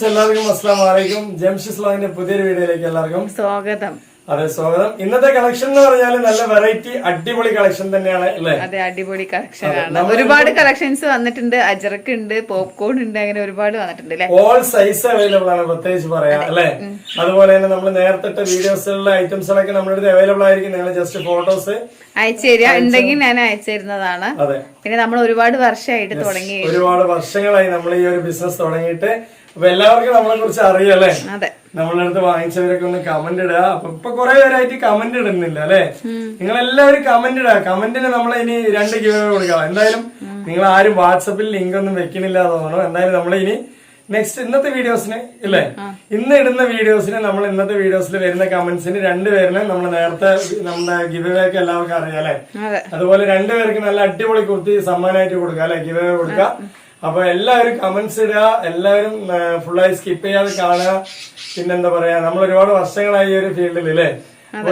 Friends എല്ലാവർക്കും അസ്സാം വലൈക്കും ജംഷി സ്ലോങ്ങിന്റെ പുതിയൊരു വീഡിയോയിലേക്ക് എല്ലാവർക്കും സ്വാഗതം. അതെ സ്വാഗതം. ഇന്നത്തെ കളക്ഷൻ എന്ന് പറഞ്ഞാൽ നല്ല വെറൈറ്റി അടിപൊളി കളക്ഷൻ തന്നെയാണ് അല്ലേ? അതെ അടിപൊളി കളക്ഷൻ ആണ്. ഒരുപാട് കളക്ഷൻസ് വന്നിട്ടുണ്ട്. അജറക്ക് ഉണ്ട് പോപ്കോൺ ഉണ്ട് അങ്ങനെ ഒരുപാട് വന്നിട്ടുണ്ട് അല്ലേ? ഓൾ സൈസ് അവൈലബിൾ ആണ് പ്രത്യേകിച്ച് പറയാം അല്ലെ? അതുപോലെ തന്നെ നമ്മൾ നേരത്തെ വീഡിയോസിലുള്ള ഐറ്റംസുകളൊക്കെ നമ്മുടെ അടുത്ത് അവൈലബിൾ ആയിരിക്കും. നിങ്ങൾ ജസ്റ്റ് ഫോട്ടോസ് അയച്ചു തരിക. ഉണ്ടെങ്കിൽ ഞാൻ അയച്ചു തരുന്നതാണ്. അതെ. പിന്നെ നമ്മൾ ഒരുപാട് വർഷമായിട്ട് തുടങ്ങി ഒരുപാട് വർഷങ്ങളായി നമ്മൾ ഈ ഒരു ബിസിനസ് തുടങ്ങിയിട്ട് അപ്പൊ എല്ലാവർക്കും നമ്മളെ കുറിച്ച് അറിയാല്ലേ നമ്മളെ അടുത്ത് വാങ്ങിച്ചവരൊക്കെ ഒന്ന് കമന്റ് ഇടുക അപ്പൊ ഇപ്പൊ കുറെ പേരായിട്ട് കമന്റ് ഇടുന്നില്ല അല്ലെ? നിങ്ങൾ എല്ലാവരും കമന്റ് ഇടുക കമന്റിന് നമ്മൾ ഇനി രണ്ട് ഗിവ് കൊടുക്കാം. എന്തായാലും നിങ്ങൾ ആരും വാട്സപ്പിൽ ലിങ്ക് ഒന്നും വെക്കണില്ല തോന്നുന്നു. എന്തായാലും നമ്മൾ ഇനി നെക്സ്റ്റ് ഇന്നത്തെ വീഡിയോസിന് ഇല്ലേ? ഇന്ന് ഇടുന്ന വീഡിയോസിന് നമ്മൾ ഇന്നത്തെ വീഡിയോസിൽ വരുന്ന കമന്റ്സിന് രണ്ടുപേരിനും നമ്മൾ നേരത്തെ നമ്മുടെ ഗിവ് ഒക്കെ എല്ലാവർക്കും അറിയാം അല്ലെ? അതെ. അതുപോലെ രണ്ടുപേർക്ക് നല്ല അടിപൊളി കുർത്തി സമ്മാനമായിട്ട് കൊടുക്കാം അല്ലെ? ഗിബവേ കൊടുക്കുക അപ്പൊ എല്ലാവരും കമന്റ്സ് ഇടുക എല്ലാവരും ഫുള്ളായി സ്കിപ്പ് ചെയ്യാതെ കാണുക. പിന്നെന്താ പറയാ നമ്മൾ ഒരുപാട് വർഷങ്ങളായി ഈ ഒരു ഫീൽഡിൽ അല്ലേ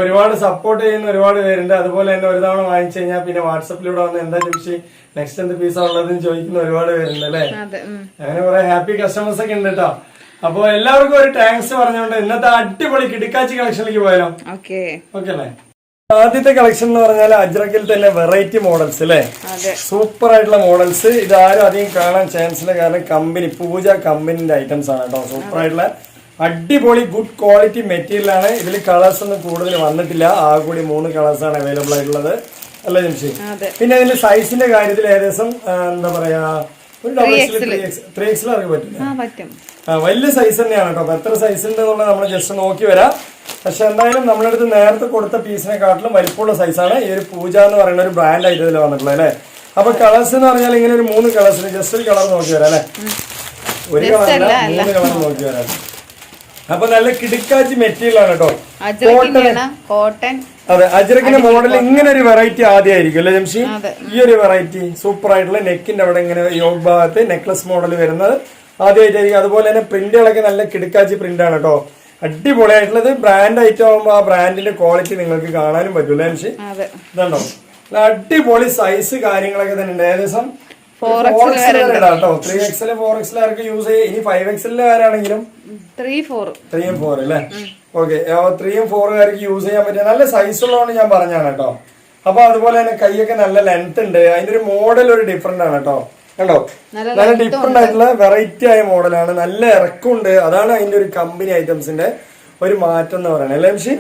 ഒരുപാട് സപ്പോർട്ട് ചെയ്യുന്ന ഒരുപാട് പേരുണ്ട്. അതുപോലെ തന്നെ ഒരു തവണ വാങ്ങിച്ചു കഴിഞ്ഞാൽ പിന്നെ വാട്സപ്പിലൂടെ വന്ന് എന്താ ചോദിച്ചു നെക്സ്റ്റ് എന്ത് പീസാ ഉള്ളതെന്ന് ചോദിക്കുന്ന ഒരുപാട് പേരുണ്ട് അല്ലേ? അങ്ങനെ കുറെ ഹാപ്പി കസ്റ്റമേഴ്സ് ഒക്കെ ഉണ്ട് കേട്ടോ അപ്പൊ എല്ലാവർക്കും ഒരു താങ്ക്സ് പറഞ്ഞുകൊണ്ട് ഇന്നത്തെ അടിപൊളി കിടക്കാച്ചി കളക്ഷനിലേക്ക് പോയാലോ? ഓക്കെ ഓക്കെ അല്ലേ? ആദ്യത്തെ കളക്ഷൻ എന്ന് പറഞ്ഞാൽ അജ്രക്കിൽ തന്നെ വെറൈറ്റി മോഡൽസ് അല്ലേ സൂപ്പർ ആയിട്ടുള്ള മോഡൽസ് ഇത് ആരും അധികം കാണാൻ ചാൻസ് ഇല്ല. കാരണം കമ്പനി പൂജ കമ്പനിന്റെ ഐറ്റംസ് ആണ് കേട്ടോ. സൂപ്പർ ആയിട്ടുള്ള അടിപൊളി ഗുഡ് ക്വാളിറ്റി മെറ്റീരിയൽ ആണ്. ഇതിൽ കളേഴ്സ് ഒന്നും കൂടുതൽ വന്നിട്ടില്ല. ആ കൂടി മൂന്ന് കളേഴ്സ് ആണ് അവൈലബിൾ ആയിട്ടുള്ളത്. അല്ലേ ജംഷി പിന്നെ ഇതിന്റെ സൈസിന്റെ കാര്യത്തിൽ ഏകദേശം എന്താ പറയാ വലിയ സൈസ് തന്നെയാണ് കേട്ടോ. എത്ര സൈസ് ഉണ്ട് എന്നുള്ളത് നമ്മൾ ജസ്റ്റ് നോക്കി വരാം. പക്ഷെ എന്തായാലും നമ്മുടെ അടുത്ത് നേരത്തെ കൊടുത്ത പീസിനെക്കാട്ടിലും വലിപ്പമുള്ള സൈസാണ് ഈ ഒരു പൂജ എന്ന് പറയുന്ന ഒരു ബ്രാൻഡ് ആയിട്ട് ഇതിൽ വന്നിട്ടുള്ളത് അല്ലേ? അപ്പൊ കളേഴ്സ് എന്ന് പറഞ്ഞാൽ ഇങ്ങനെ ഒരു മൂന്ന് കളേഴ്സിന് ജസ്റ്റ് ഒരു കളർ നോക്കി വരാം അല്ലേ? ഒരു കളറല്ല മൂന്ന് കളർ നോക്കി വരാം. അപ്പൊ നല്ല കിടുക്കാച്ചി മെറ്റീരിയൽ ആണ് കേട്ടോ. കോട്ടൺ അതെ അജ്രക്കിന്റെ മോഡൽ ഇങ്ങനെ ഒരു വെറൈറ്റി ആദ്യമായിരിക്കും അല്ലെ ജംഷി ഈ ഒരു വെറൈറ്റി സൂപ്പർ ആയിട്ടുള്ള നെക്കിന്റെ അവിടെ ഇങ്ങനെ യോഗ് ഭാഗത്ത് നെക്ലസ് മോഡൽ വരുന്നത്. ആദ്യമായിട്ടായിരിക്കും അതുപോലെ തന്നെ പ്രിന്റുകളൊക്കെ നല്ല കിടുക്കാച്ചി പ്രിന്റ് ആണ് കേട്ടോ അടിപൊളിയായിട്ടുള്ളത്. ബ്രാൻഡ് ഐറ്റം ആകുമ്പോൾ ആ ബ്രാൻഡിന്റെ ക്വാളിറ്റി നിങ്ങൾക്ക് കാണാനും പറ്റൂല്ലേ ജംഷി ഇതുണ്ടോ? അടിപൊളി സൈസ് കാര്യങ്ങളൊക്കെ തന്നെ ഉണ്ട്. ഏകദേശം ഫോർ എക്സൽ ഫോർ യൂസ് ഇനി ഫൈവ് എക്സലിന്റെ ആരാണെങ്കിലും ത്രീ ഫോർ ത്രീയും ഫോർ അല്ലേ? ഓക്കെ ത്രീയും ഫോറുകാർക്ക് യൂസ് ചെയ്യാൻ പറ്റിയ നല്ല സൈസ് ഉള്ളതാണ് ഞാൻ പറഞ്ഞാണ് കേട്ടോ. അപ്പൊ അതുപോലെ തന്നെ കൈയൊക്കെ നല്ല ലെങ്ത് ഉണ്ട്. അതിന്റെ ഒരു മോഡൽ ഒരു ഡിഫറെന്റ് ആണ് കേട്ടോ. കണ്ടോ? നല്ല ഡിഫറെന്റ് ആയിട്ടുള്ള വെറൈറ്റി ആയ മോഡലാണ് നല്ല ഇറക്കമുണ്ട്. അതാണ് അതിന്റെ ഒരു കമ്പനി ഐറ്റംസിന്റെ ഒരു മാറ്റം എന്ന് പറയുന്നത്. അല്ലേ മിഷി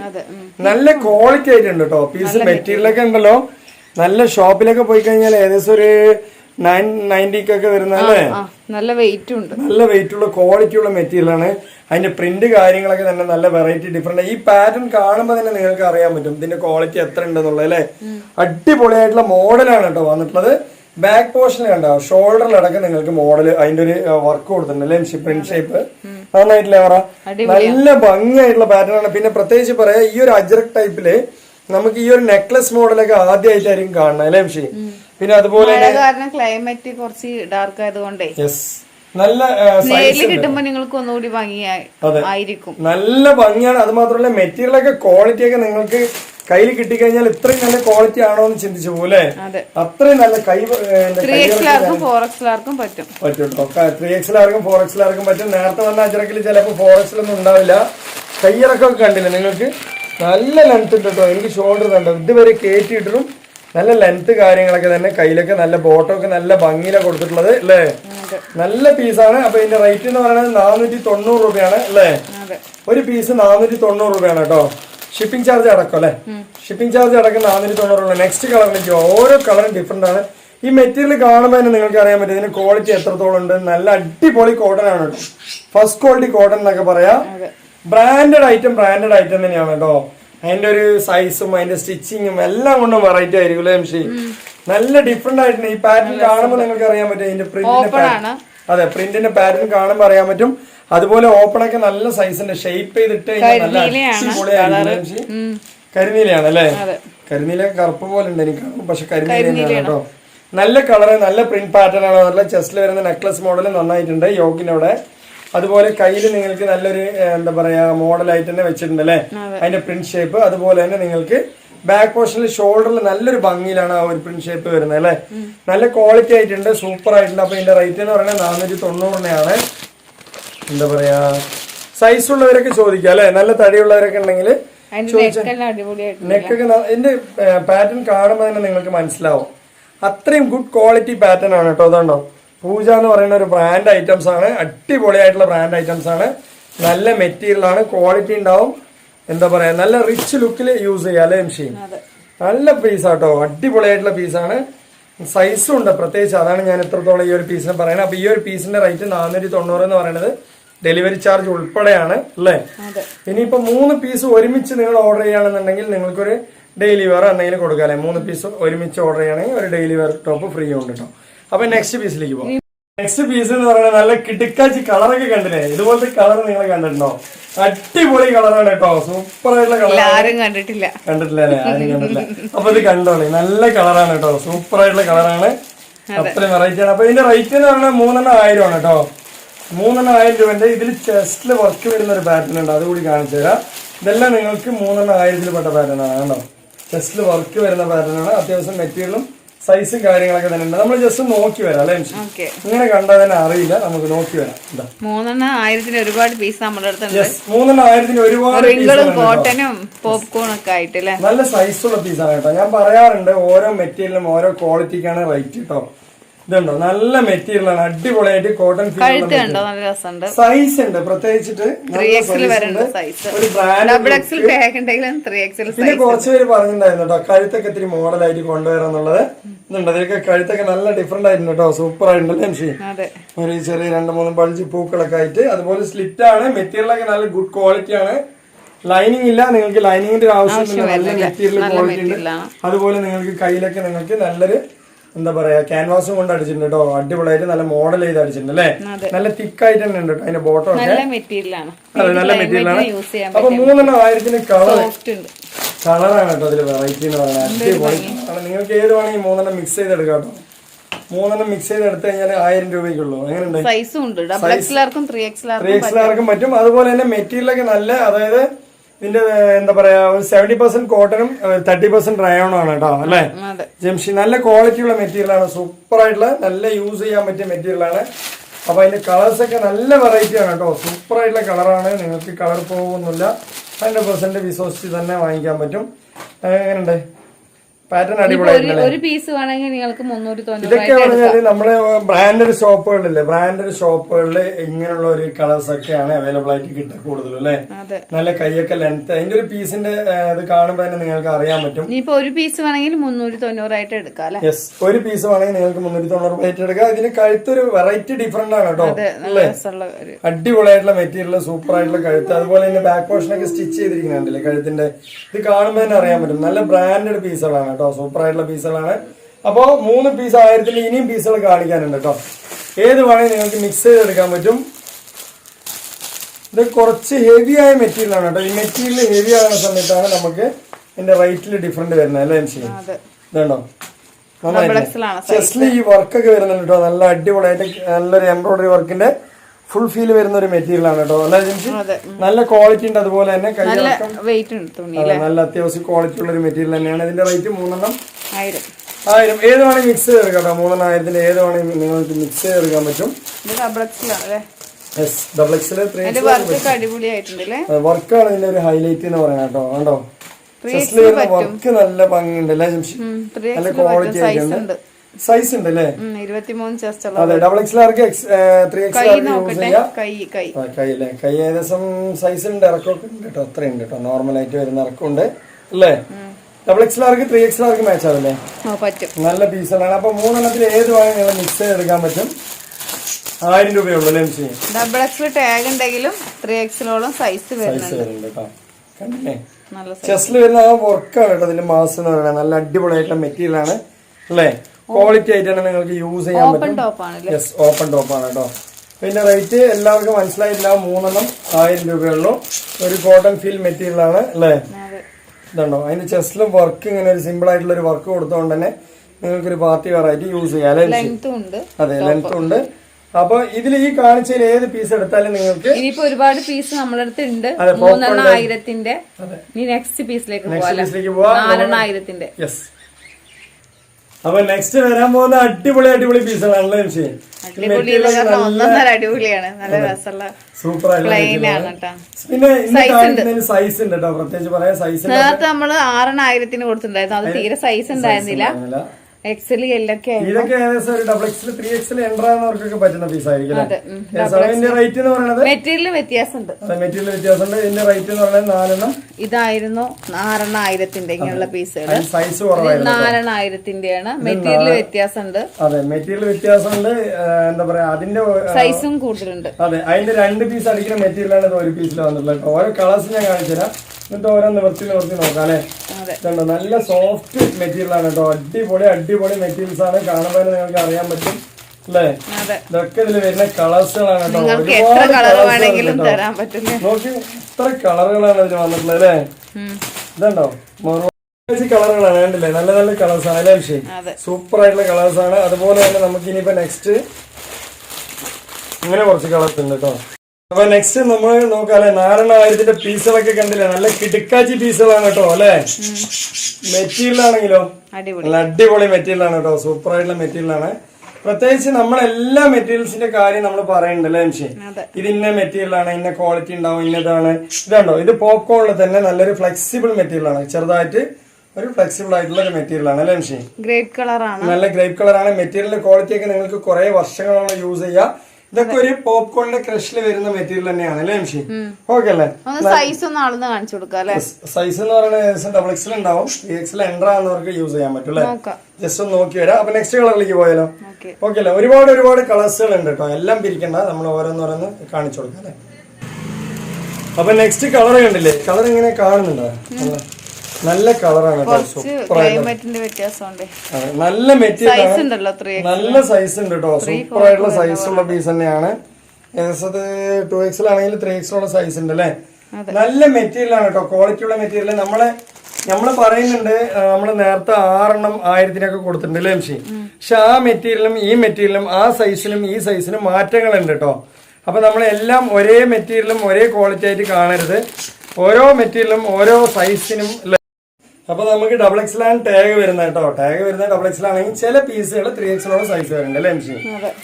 നല്ല ക്വാളിറ്റി ആയിട്ടുണ്ട് കേട്ടോ. പീസ് മെറ്റീരിയലൊക്കെ ഉണ്ടല്ലോ. നല്ല ഷോപ്പിലൊക്കെ പോയി കഴിഞ്ഞാൽ ഏകദേശം ഒരു നയൻ നയന്റിക്കൊക്കെ വരുന്ന അല്ലേ നല്ല വെയിറ്റ് ഉണ്ട്. നല്ല വെയിറ്റ് ഉള്ള ക്വാളിറ്റി ഉള്ള മെറ്റീരിയൽ ആണ്. അതിന്റെ പ്രിന്റ് കാര്യങ്ങളൊക്കെ തന്നെ നല്ല വെറൈറ്റി ഡിഫറെന്റ് ഈ പാറ്റേൺ കാണുമ്പോൾ തന്നെ നിങ്ങൾക്ക് അറിയാൻ പറ്റും ഇതിന്റെ ക്വാളിറ്റി എത്ര ഉണ്ടെന്നുള്ളത് അല്ലേ? അടിപൊളിയായിട്ടുള്ള മോഡലാണ് കേട്ടോ വന്നിട്ടുള്ളത്. ബാക്ക് പോർഷനിൽ കണ്ടോ? ഷോൾഡറിലടക്കം നിങ്ങൾക്ക് മോഡൽ അതിന്റെ ഒരു വർക്ക് കൊടുത്തിട്ടുണ്ട് അല്ലേ? പ്രിന്റ് ഷേപ്പ് നന്നായിട്ടില്ലേ പറ നല്ല ഭംഗിയായിട്ടുള്ള പാറ്റേൺ ആണ്. പിന്നെ പ്രത്യേകിച്ച് പറയാ ഈ ഒരു അജറക് ടൈപ്പിൽ നമുക്ക് ഈ ഒരു നെക്ലസ് മോഡലൊക്കെ ആദ്യമായിട്ടായിരിക്കും കാണണം അല്ലേ മിഷി? പിന്നെ അതുപോലെ കാരണം ക്ലൈമറ്റ് കുറച്ച് ഡാർക്ക് ആയതുകൊണ്ടേ നല്ല സൈസ് നേരിൽ കിട്ടുമ്പോ നിങ്ങൾക്ക് ഒന്നുകൂടി ഭംഗിയായിരിക്കും നല്ല ഭംഗിയാണ്. അത് മാത്രമല്ല മെറ്റീരിയൽ ഒക്കെ ക്വാളിറ്റി ഒക്കെ നിങ്ങൾക്ക് കയ്യിൽ കിട്ടിക്കഴിഞ്ഞാൽ ഇത്രയും നല്ല ക്വാളിറ്റി ആണോ എന്ന് ചിന്തിച്ചു പോലെ അത്രയും നല്ല കൈ ത്രീ എക്സിലാർക്കും ഫോർ എക്സിലാർക്കും പറ്റും. പറ്റും ത്രീ എക്സിലാർക്കും ഫോർ എക്സിലാർക്കും പറ്റും. നേരത്തെ വന്ന അജറക്കിൽ ചിലപ്പോൾ ഫോർ എക്സിലൊന്നും ഉണ്ടാവില്ല. കയ്യിറക്കൊക്കെ കണ്ടില്ല നിങ്ങൾക്ക്? നല്ല ലെങ്ത് ഉണ്ട് കേട്ടോ എനിക്ക് ഷോൾഡർ കണ്ടോ ഇതുവരെ കയറ്റിയിട്ടും നല്ല ലെങ്ത് കാര്യങ്ങളൊക്കെ തന്നെ കയ്യിലൊക്കെ നല്ല ബോട്ടമൊക്കെ നല്ല ഭംഗിയിലാണ് കൊടുത്തിട്ടുള്ളത് അല്ലേ? നല്ല പീസാണ് അപ്പൊ ഇതിന്റെ റേറ്റ് എന്ന് പറയുന്നത് നാനൂറ്റി തൊണ്ണൂറ് രൂപയാണ് അല്ലേ? ഒരു പീസ് നാനൂറ്റി തൊണ്ണൂറ് രൂപയാണ് കേട്ടോ ഷിപ്പിംഗ് ചാർജ് അടക്കം അല്ലേ? ഷിപ്പിംഗ് ചാർജ് അടക്കം നാനൂറ്റി തൊണ്ണൂറ് രൂപ നെക്സ്റ്റ് കളറിലേക്ക് ഓരോ കളറും ഡിഫറെന്റ് ആണ്. ഈ മെറ്റീരിയൽ കാണുമ്പോൾ തന്നെ നിങ്ങൾക്ക് അറിയാൻ പറ്റും ഇതിന് ക്വാളിറ്റി എത്രത്തോളം ഉണ്ട്. നല്ല അടിപൊളി കോട്ടൺ ആണ് കേട്ടോ ഫസ്റ്റ് ക്വാളിറ്റി കോട്ടൺ എന്നൊക്കെ പറയാം. ബ്രാൻഡഡ് ഐറ്റം ബ്രാൻഡഡ് ഐറ്റം തന്നെയാണ് കേട്ടോ അതിന്റെ ഒരു സൈസും അതിന്റെ സ്റ്റിച്ചിങ്ങും എല്ലാം കൊണ്ടും വെറൈറ്റി ആയിരിക്കും എംഷി നല്ല ഡിഫറെന്റ് ആയിട്ടുണ്ട്. ഈ പാറ്റേൺ കാണുമ്പോൾ നിങ്ങൾക്ക് അറിയാൻ പറ്റും. അതിന്റെ പ്രിന്റിന്റെ അതെ പ്രിന്റിന്റെ പാറ്റേൺ കാണുമ്പോൾ അറിയാൻ പറ്റും. അതുപോലെ ഓപ്പൺ ഒക്കെ നല്ല സൈസിന്റെ ഷേപ്പ് ചെയ്തിട്ട് നല്ല കരിനീലയാണ് അടിപൊളിയായിരിക്കും കരിനീലയാണ് അല്ലേ? കരിനീല കറുപ്പ് പോലെ ഉണ്ട് എനിക്ക് പക്ഷെ കരിനീല തന്നെയാണ് കേട്ടോ. നല്ല കളറ് നല്ല പ്രിന്റ് പാറ്റേൺ ആണ്. നല്ല ചെസ്റ്റിൽ വരുന്ന നെക്ലസ് മോഡൽ നന്നായിട്ടുണ്ട്. യോഗിന്റെ അവിടെ അതുപോലെ കയ്യിൽ നിങ്ങൾക്ക് നല്ലൊരു എന്താ പറയാ മോഡലായിട്ട് തന്നെ വെച്ചിട്ടുണ്ട് അല്ലേ അതിന്റെ പ്രിന്റ് ഷേപ്പ് അതുപോലെ തന്നെ നിങ്ങൾക്ക് ബാക്ക് പോർഷനിൽ ഷോൾഡറിൽ നല്ലൊരു ഭംഗിയിലാണ് ആ ഒരു പ്രിന്റ് ഷേപ്പ് വരുന്നത് അല്ലേ? നല്ല ക്വാളിറ്റി ആയിട്ടുണ്ട് സൂപ്പർ ആയിട്ടുണ്ട്. അപ്പൊ ഇതിന്റെ റേറ്റ് എന്ന് പറയുന്നത് നാനൂറ്റി തൊണ്ണൂറിനാണ് എന്താ പറയാ സൈസ് ഉള്ളവരൊക്കെ ചോദിക്കാം അല്ലെ? നല്ല തടിയുള്ളവരൊക്കെ ഉണ്ടെങ്കിൽ നെക്കൊക്കെ ഇതിന്റെ പാറ്റേൺ കാണുമ്പോൾ തന്നെ നിങ്ങൾക്ക് മനസ്സിലാവും. അത്രയും ഗുഡ് ക്വാളിറ്റി പാറ്റേൺ ആണ് കേട്ടോ അതുകൊണ്ടോ പൂജ എന്ന് പറയുന്ന ഒരു ബ്രാൻഡ് ഐറ്റംസ് ആണ്. അടിപൊളിയായിട്ടുള്ള ബ്രാൻഡ് ഐറ്റംസ് ആണ്. നല്ല മെറ്റീരിയൽ ആണ്. ക്വാളിറ്റി ഉണ്ടാവും. എന്താ പറയാ നല്ല റിച്ച് ലുക്കിൽ യൂസ് ചെയ്യാം അല്ലേ എംഷി അതെ. നല്ല പീസ് ആട്ടോ. അടിപൊളിയായിട്ടുള്ള പീസാണ് സൈസും ഉണ്ട് പ്രത്യേകിച്ച്. അതാണ് ഞാൻ എത്രത്തോളം ഈ ഒരു പീസിന് പറയുന്നത്. അപ്പൊ ഈ ഒരു പീസിന്റെ റേറ്റ് നാനൂറ്റി തൊണ്ണൂറ് എന്ന് പറയുന്നത് ഡെലിവറി ചാർജ് ഉൾപ്പെടെയാണ് അല്ലേ? ഇനിയിപ്പോ മൂന്ന് പീസ് ഒരുമിച്ച് നിങ്ങൾ ഓർഡർ ചെയ്യുകയാണെന്നുണ്ടെങ്കിൽ നിങ്ങൾക്കൊരു ഡെയിലി വെയർ എന്തെങ്കിലും കൊടുക്കാം അല്ലെ? മൂന്ന് പീസ് ഒരുമിച്ച് ഓർഡർ ചെയ്യുകയാണെങ്കിൽ ഒരു ഡെയിലി വെയർ ടോപ്പ് ഫ്രീ ഉണ്ട് കേട്ടോ അപ്പൊ നെക്സ്റ്റ് പീസിലേക്ക് പോകാം. നെക്സ്റ്റ് പീസ് എന്ന് പറയുന്നത് നല്ല കിടുക്കാച്ചി കളറൊക്കെ കണ്ടില്ലേ? ഇതുപോലത്തെ കളർ നിങ്ങൾ കണ്ടിട്ടുണ്ടോ? അടിപൊളി കളറാണ് കേട്ടോ. സൂപ്പർ ആയിട്ടുള്ള കളർ ആരും കണ്ടിട്ടില്ല. കണ്ടിട്ടില്ല ആരും കണ്ടിട്ടില്ല. അപ്പൊ ഇത് കണ്ടോളി. നല്ല കളറാണ് കേട്ടോ. സൂപ്പർ ആയിട്ടുള്ള കളറാണ് അത്രയും വെറൈറ്റി ആണ്. അപ്പൊ ഇതിന്റെ റേറ്റ് എന്ന് പറഞ്ഞാൽ മൂന്നെണ്ണം ആയിരം ആണ് കേട്ടോ. മൂന്നെണ്ണം ആയിരം രൂപന്റെ ഇതിൽ ചെസ്റ്റിൽ വർക്ക് വരുന്ന ഒരു പാറ്റേൺ ഉണ്ട്. അതുകൂടി കാണിച്ചു തരാം. ഇതെല്ലാം നിങ്ങൾക്ക് മൂന്നെണ്ണം ആയിരത്തിൽ പെട്ട പാറ്റേൺ ആണ് കേട്ടോ. ചെസ്റ്റിൽ വർക്ക് വരുന്ന പാറ്റേൺ ആണ്. അത്യാവശ്യം മെറ്റീരിയലും സൈസും കാര്യങ്ങളൊക്കെ തന്നെ ഉണ്ട്. നമ്മൾ ജസ്റ്റ് നോക്കി വരാം അല്ലേ ഇങ്ങനെ കണ്ടാൽ തന്നെ അറിയില്ല. നമുക്ക് നോക്കി വരാം. മൂന്നെണ്ണം ആയിരത്തിന് ഒരുപാട് പീസ് നമ്മുടെ അടുത്തുണ്ട് മൂന്നെണ്ണം ആയിരത്തിന് ഒരുപാട്. കോട്ടനും പോപ്കോൺ ഒക്കെ ആയിട്ട് നല്ല സൈസുള്ള പീസാണ് കേട്ടോ. ഞാൻ പറയാറുണ്ട് ഓരോ മെറ്റീരിയലും ഓരോ ക്വാളിറ്റിക്കാണ് റേറ്റ് കേട്ടോ. ഇതുണ്ടോ? നല്ല മെറ്റീരിയൽ ആണ്. അടിപൊളിയായിട്ട് കോട്ടൺ സൈസ് ഉണ്ട്. പ്രത്യേകിച്ചിട്ട് പിന്നെ കുറച്ച് പേര് പറഞ്ഞിട്ടുണ്ടായിരുന്നു കേട്ടോ കഴുത്തൊക്കെ ഇത്തിരി മോഡലായിട്ട് കൊണ്ടുവരാന്നുള്ളത്. ഇതുണ്ട്. അതിലൊക്കെ കഴുത്തൊക്കെ നല്ല ഡിഫറെന്റ് ആയിരുന്നു കേട്ടോ. സൂപ്പർ ആയിട്ടുണ്ടല്ലേ എംഷി? ഒരു ചെറിയ രണ്ട് മൂന്ന് ബൾജ് പൂക്കളൊക്കെ ആയിട്ട്. അതുപോലെ സ്ലിറ്റ് ആണ്. മെറ്റീരിയൽ ഒക്കെ നല്ല ഗുഡ് ക്വാളിറ്റി ആണ്. ലൈനിങ് ഇല്ല. നിങ്ങൾക്ക് ലൈനിങ്ങിന്റെ ആവശ്യം നല്ല മെറ്റീരിയൽ ക്വാളിറ്റി ഉണ്ട്. അതുപോലെ നിങ്ങൾക്ക് കയ്യിലൊക്കെ നിങ്ങൾക്ക് നല്ലൊരു എന്താ പറയാ ക്യാൻവാസും കൊണ്ട് അടിച്ചിട്ടുണ്ട് കേട്ടോ അടിപൊളിയായിട്ട് നല്ല മോഡൽ ചെയ്ത് അടിച്ചിട്ടുണ്ട് അല്ലേ? നല്ല തിക്ക് ആയിട്ട് തന്നെ ഉണ്ട് അതിന്റെ ബോട്ടം നല്ല മെറ്റീരിയലാണ് നല്ല മെറ്റീരിയലാണ് യൂസ് ചെയ്യാൻ അപ്പൊ മൂന്നെണ്ണം ആയിരത്തിന് കളർ കളറാണ് കേട്ടോ അതിൽ വെറൈറ്റി എന്ന് പറയുന്നത്. അടിപൊളി. നിങ്ങൾക്ക് ഏത് വേണമെങ്കിൽ മൂന്നെണ്ണം മിക്സ് ചെയ്തെടുക്കാം കേട്ടോ മൂന്നെണ്ണം മിക്സ് ചെയ്ത് എടുത്തു കഴിഞ്ഞാൽ ആയിരം രൂപയ്ക്കുള്ളൂ. എങ്ങനെയുണ്ട്? ത്രീ എക്സ് എക്സിലാർക്കും പറ്റും. അതുപോലെ തന്നെ മെറ്റീരിയൽ ഒക്കെ നല്ല അതായത് ഇതിന്റെ എന്താ പറയാ ഒരു സെവന്റി പെർസെന്റ് കോട്ടനും തേർട്ടി പെർസെന്റ് റയോണും ആണ് കേട്ടോ അല്ലേ? ജംഷി നല്ല ക്വാളിറ്റിയുള്ള മെറ്റീരിയൽ ആണ് സൂപ്പർ ആയിട്ടുള്ള നല്ല യൂസ് ചെയ്യാൻ പറ്റിയ മെറ്റീരിയൽ ആണ്. അപ്പൊ അതിന്റെ കളേഴ്സ് ഒക്കെ നല്ല വെറൈറ്റി ആണ് കേട്ടോ സൂപ്പർ ആയിട്ടുള്ള കളറാണ് നിങ്ങൾക്ക് കളർ പോകുന്നില്ല. ഹൺഡ്രഡ് പെർസെന്റ് വിശ്വസിച്ച് തന്നെ വാങ്ങിക്കാൻ പറ്റും. എങ്ങനെയുണ്ട്? പാറ്റേൺ അടിപൊളിയായിട്ടുള്ള ഒരു പീസ് വേണമെങ്കിൽ നിങ്ങൾക്ക് മുന്നൂറ്റി ഇതൊക്കെ നമ്മൾ ബ്രാൻഡഡ് ഷോപ്പുകളില്ലേ ബ്രാൻഡഡ് ഷോപ്പുകളിൽ ഇങ്ങനെയുള്ള ഒരു കളേഴ്സ് ഒക്കെയാണ് അവൈലബിൾ ആയിട്ട് കിട്ടുക കൂടുതലും അല്ലേ? നല്ല കൈയൊക്കെ ലെങ്ത് അതിന്റെ ഒരു പീസിന്റെ ഇത് കാണുമ്പോൾ തന്നെ നിങ്ങൾക്ക് അറിയാൻ പറ്റും. ഇപ്പൊ ഒരു പീസ് വേണമെങ്കിൽ മുന്നൂറ്റി തൊണ്ണൂറായിട്ട് എടുക്കാം അല്ലെ? യെസ് ഒരു പീസ് വേണമെങ്കിൽ നിങ്ങൾക്ക് മുന്നൂറ്റി തൊണ്ണൂറ് റേറ്റ് എടുക്കാം. ഇതിന് കഴുത്തൊരു വെറൈറ്റി ഡിഫറെന്റ് ആണ് കേട്ടോ. ഒരു അടിപൊളിയായിട്ടുള്ള മെറ്റീരിയൽ സൂപ്പർ ആയിട്ടുള്ള കഴുത്ത്. അതുപോലെ തന്നെ ബാക്ക് പോർഷൻ ഒക്കെ സ്റ്റിച്ച് ചെയ്തിരിക്കുന്നുണ്ടല്ലേ കഴുത്തിന്റെ? ഇത് കാണുമ്പോൾ തന്നെ അറിയാൻ പറ്റും. നല്ല ബ്രാൻഡഡ് പീസുകളാണ് കേട്ടോ. സൂപ്പർ ആയിട്ടുള്ള പീസുകളാണ്. അപ്പോൾ മൂന്ന് പീസ് ആയിരത്തിൽ ഇനിയും പീസുകൾ കാണിക്കാനുണ്ട് കേട്ടോ. ഏത് വേണമെങ്കിൽ നിങ്ങൾക്ക് മിക്സ് ചെയ്തെടുക്കാൻ പറ്റും. ഇത് കുറച്ച് ഹെവി ആയ മെറ്റീരിയലാണ് കേട്ടോ. ഈ മെറ്റീരിയൽ ഹെവി ആകുന്ന സമയത്താണ് നമുക്ക് ഇതിന്റെ റേറ്റിൽ ഡിഫറെന്റ് വരുന്നത്. അല്ലേ ഇതുണ്ടോ? ചെസ്റ്റിൽ ഈ വർക്കൊക്കെ വരുന്നുണ്ട് കേട്ടോ. നല്ല അടിപൊളിയായിട്ട് നല്ലൊരു എംബ്രോയിഡറി വർക്കിന്റെ ഫുൾ ഫീൽ വരുന്ന ഒരു മെറ്റീരിയൽ ആണ് കേട്ടോ. അല്ല ജിൻസി? നല്ല ക്വാളിറ്റി ഉണ്ട് അതുപോലെ തന്നെ നല്ല അത്യാവശ്യം ക്വാളിറ്റി ഉള്ള ഒരു മെറ്റീരിയൽ തന്നെയാണ്. ഇതിന്റെ റേറ്റ് മൂന്നെണ്ണം. ആയിരം. ഏത് വേണമെങ്കിൽ മിക്സ് ചെയ്തെടുക്കാം കേട്ടോ. മൂന്നെണ്ണം ആയിരത്തിന്റെ ഏത് വേണമെങ്കിൽ നിങ്ങൾക്ക് മിക്സ് ചെയ്തെടുക്കാൻ പറ്റും. വർക്കാണ് ഇതിന്റെ ഒരു ഹൈലൈറ്റ് എന്ന് പറയാം കേട്ടോ. കണ്ടോ? വർക്ക് നല്ല ഭംഗിയുണ്ട് അല്ലെ ജംഷി നല്ല ക്വാളിറ്റി ആയിട്ടുണ്ട്. സൈസ് ഉണ്ട് അല്ലേ ഇരുപത്തിമൂന്ന് ചെസ്റ്റ് അതെ ഡബിൾ എക്സ് ത്രീ എക്സ് കൈ അല്ലേ? കൈ ഏകദേശം സൈസ് ഉണ്ട് ഇറക്കമൊക്കെ ഉണ്ട് കേട്ടോ അത്രയുണ്ട് കേട്ടോ. നോർമലായിട്ട് വരുന്ന ഇറക്കമുണ്ട് അല്ലേ? ഡബിൾ എക്സ് ആർക്ക് ത്രീ എക്സ് ആർക്ക് മാച്ച് ആവില്ലേ? നല്ല പീസുകളാണ് അപ്പൊ മൂന്നെണ്ണത്തിൽ ഏത് വേണമെങ്കിൽ നിങ്ങൾ മിക്സ് ചെയ്തെടുക്കാൻ പറ്റും? ആയിരം രൂപയുള്ളൂ അല്ലേ ഡബിൾ എക്സ് ടാഗ് ഉണ്ടെങ്കിലും ത്രീ എക്സിലോളം സൈസ് സൈസ് വരുന്നുണ്ട്. കേട്ടോ. കണ്ടില്ലേ? ചെസ്റ്റിൽ വരുന്ന ആ വർക്കാണ് കേട്ടോ അതിന്റെ മാസം എന്ന് പറയുന്നത്. നല്ല അടിപൊളിയായിട്ടുള്ള മെറ്റീരിയൽ ആണ് അല്ലേ? ക്വാളിറ്റി ആയിട്ടാണ് നിങ്ങൾക്ക് യൂസ് ചെയ്യാൻ ഓപ്പൺ പറ്റും. യെസ് ഓപ്പൺ ടോപ്പ് ആണ് കേട്ടോ പിന്നെ റേറ്റ് എല്ലാവർക്കും മനസ്സിലായില്ല മൂന്നെണ്ണം ആയിരം രൂപയുള്ളൂ. ഒരു കോട്ടൺ ഫീൽ മെറ്റീരിയൽ ആണ് അല്ലേ? ഇതുണ്ടോ? അതിന്റെ ചെസ്റ്റിലും വർക്ക് ഇങ്ങനെ ഒരു സിമ്പിൾ ആയിട്ടുള്ള ഒരു വർക്ക് കൊടുത്തോണ്ട് തന്നെ നിങ്ങൾക്ക് ഒരു പാർട്ടി ആയിട്ട് യൂസ് ചെയ്യാം. അല്ലേ അതെ ലെങ്ത് ഉണ്ട്. അപ്പൊ ഇതിൽ ഈ കാണിച്ചതിൽ ഏത് പീസ് എടുത്താലും നിങ്ങൾക്ക് ഇനിയിപ്പോ ഒരുപാട് പീസ് നമ്മുടെ അടുത്ത് ഉണ്ട്. അതെ, മൂന്നെണ്ണം ആയിരത്തിന്റെ. നെക്സ്റ്റ് പീസിലേക്ക് പോവാം. നാലെണ്ണം ആയിരത്തിന്റെ. യെസ് അപ്പൊ നെക്സ്റ്റ് വരാൻ പോകുന്ന അടിപൊളി അടിപൊളി ഒന്നൊന്നര അടിപൊളിയാണ്. നല്ല രസമുള്ള സൂപ്പർ പിന്നെ സൈസ് ഉണ്ട്. കേട്ടോ പ്രത്യേകിച്ച് സൈസ് നേരത്തെ നമ്മൾ ആറെണ്ണായിരത്തിന് കൊടുത്തിട്ടുണ്ടായിരുന്നു. അത് തീരെ സൈസ് ഉണ്ടായിരുന്നില്ല. എക്സൽ ഇതൊക്കെ ഏകദേശം ഒരു ഡബിൾ എക്സിൽ ത്രീ എക്സിൽ എന്റർ ആവുന്നവർക്കൊക്കെ പറ്റുന്ന പീസ് ആയിരിക്കും റേറ്റ് എന്ന് പറയുന്നത് മെറ്റീരിയൽ വ്യത്യാസമുണ്ട്. മെറ്റീരിയൽ വ്യത്യാസമുണ്ട്. ഇതിന്റെ റേറ്റ് എന്ന് പറയുന്നത് നാലെണ്ണം. ഇതായിരുന്നു ആറെണ്ണായിരത്തിന്റെ ഇങ്ങനെയുള്ള പീസുകൾ സൈസ് കുറവായിരുന്നു മെറ്റീരിയൽ വ്യത്യാസമുണ്ട്. അതെ മെറ്റീരിയൽ വ്യത്യാസമുണ്ട്. എന്താ പറയാ അതിന്റെ സൈസും കൂടുതലുണ്ട്. അതെ അതിന്റെ രണ്ട് പീസ് അടിക്കുന്ന മെറ്റീരിയലാണ് ഇത് ഒരു പീസിൽ വന്നിട്ടുള്ളത്. ഓരോ കളേഴ്സ് ഞാൻ കാണിച്ചുതരാം. എന്നിട്ട് ഓരോ നിവർത്തി നിവർത്തി നോക്കാം അല്ലേ ഇതുണ്ടോ? നല്ല സോഫ്റ്റ് മെറ്റീരിയൽ ആണ് കേട്ടോ. അടിപൊളി അടിപൊളി മെറ്റീരിയൽസ് ആണ്. കാണുമ്പോൾ നിങ്ങൾക്ക് അറിയാൻ പറ്റും. അല്ലേ? ഇതൊക്കെ ഇതിൽ വരുന്ന കളേഴ്സുകളാണ് കേട്ടോ. ഒരുപാട് നോക്കി ഇത്ര കളറുകളാണ് ഇതിൽ വന്നിട്ടുള്ളത് അല്ലേ. ഇതുണ്ടോ? കളറുകളാണ് കണ്ടില്ലേ? നല്ല നല്ല കളേഴ്സ് ആണ് അല്ലേ വിഷയം സൂപ്പർ ആയിട്ടുള്ള കളേഴ്സ് ആണ്. അതുപോലെ തന്നെ നമുക്ക് ഇനിയിപ്പോ നെക്സ്റ്റ് ഇങ്ങനെ കുറച്ച് കളേഴ്സ് ഉണ്ട് കേട്ടോ. അപ്പൊ നെക്സ്റ്റ് നമ്മൾ നോക്കാല്ലേ? നാലെണ്ണായിരത്തിന്റെ പീസുകളൊക്കെ കണ്ടില്ലേ? നല്ല കിടുക്കാച്ചി പീസുകളാണ് കേട്ടോ അല്ലെ? മെറ്റീരിയൽ ആണെങ്കിലോ? അടിപൊളി. നല്ല അടിപൊളി മെറ്റീരിയൽ ആണ് കേട്ടോ സൂപ്പർ ആയിട്ടുള്ള മെറ്റീരിയൽ ആണ്. പ്രത്യേകിച്ച് നമ്മളെല്ലാ മെറ്റീരിയൽസിന്റെ കാര്യം നമ്മൾ പറയുന്നുണ്ട് അല്ലേ മിഷി ഇത് ഇന്ന മെറ്റീരിയൽ ആണ് ഇന്ന ക്വാളിറ്റി ഉണ്ടാവും ഇന്നതാണ്. ഇതുണ്ടോ? ഇത് പോപ്കോണിൽ തന്നെ നല്ലൊരു ഫ്ലെക്സിബിൾ മെറ്റീരിയൽ ആണ്. ചെറുതായിട്ട് ഒരു ഫ്ലെക്സിബിൾ ആയിട്ടുള്ള ഒരു മെറ്റീരിയൽ ആണ് അല്ലേ നിമിഷം ഗ്രേപ്പ് കളറാണ് നല്ല ഗ്രേപ്പ് കളറാണ് ആണ്. മെറ്റീരിയലിന്റെ ക്വാളിറ്റി ഒക്കെ നിങ്ങൾക്ക് കുറെ വർഷങ്ങളാണ് യൂസ് ചെയ്യാം. ഇതൊക്കെ ഒരു പോപ്കോണിന്റെ ക്രഷിൽ വരുന്ന മെറ്റീരിയൽ തന്നെയാണ് അല്ലേ മിഷി ഓക്കെ അല്ലേ? സൈസ് ഒന്ന് അളന്ന് കാണിച്ചു കൊടുക്കാം അല്ലെ? സൈസ് എന്ന് പറയുന്നത് ഏകദേശം ഡബിൾ എക്സൽ ഉണ്ടാവും. ത്രീ എക്സൽ എൻട്രാ എന്നവർക്ക് യൂസ് ചെയ്യാൻ പറ്റും അല്ലേ? ജസ്റ്റ് ഒന്ന് നോക്കി വരാം. അപ്പൊ നെക്സ്റ്റ് കളറിലേക്ക് പോയാലോ? ഓക്കെ അല്ലേ? ഒരുപാട് ഒരുപാട് കളേഴ്സുകൾ ഉണ്ട് കേട്ടോ എല്ലാം പിരിക്കണ്ട. നമ്മൾ ഓരോന്നോരോന്ന് കാണിച്ചു കൊടുക്കാം അല്ലേ? അപ്പൊ നെക്സ്റ്റ് കളർ കണ്ടില്ലേ? കളർ ഇങ്ങനെ കാണുന്നുണ്ടോ? നല്ല- കളറാണ് ക്ലൈമറ്റിന്റെ വ്യത്യാസമുണ്ട്. നല്ല മെറ്റീരിയൽ നല്ല സൈസ് ഉണ്ട് കേട്ടോ. സൂപ്പർ ആയിട്ടുള്ള സൈസ് ഉള്ള പീസ് തന്നെയാണ്. ഏകദേശം ടു എക്സിൽ ആണെങ്കിൽ ത്രീ എക്സലുള്ള സൈസ് ഉണ്ട് അല്ലേ? നല്ല മെറ്റീരിയൽ ആണ് കേട്ടോ. ക്വാളിറ്റി ഉള്ള മെറ്റീരിയൽ. നമ്മളെ നമ്മൾ പറയുന്നുണ്ട് നമ്മൾ നേരത്തെ ആറെണ്ണം ആയിരത്തിനൊക്കെ കൊടുത്തിട്ടുണ്ട് അല്ലേ എംഷി പക്ഷെ ആ മെറ്റീരിയലും ഈ മെറ്റീരിയലും ആ സൈസിലും ഈ സൈസിലും മാറ്റങ്ങളുണ്ട് കേട്ടോ. അപ്പൊ നമ്മളെല്ലാം ഒരേ മെറ്റീരിയലും ഒരേ ക്വാളിറ്റി ആയിട്ട് കാണരുത്. ഓരോ മെറ്റീരിയലും ഓരോ സൈസിനും അപ്പൊ നമുക്ക് ഡബിൾ എക്സൽ ആണ് ടാഗ് വരുന്നത് കേട്ടോ. ടാഗ് വരുന്ന ഡബിൾ എക്സൽ ആണെങ്കിൽ ചില പീസുകൾ ത്രീ എക്സിലോട് സൈസ് വരുന്നുണ്ട് അല്ലേ എംസി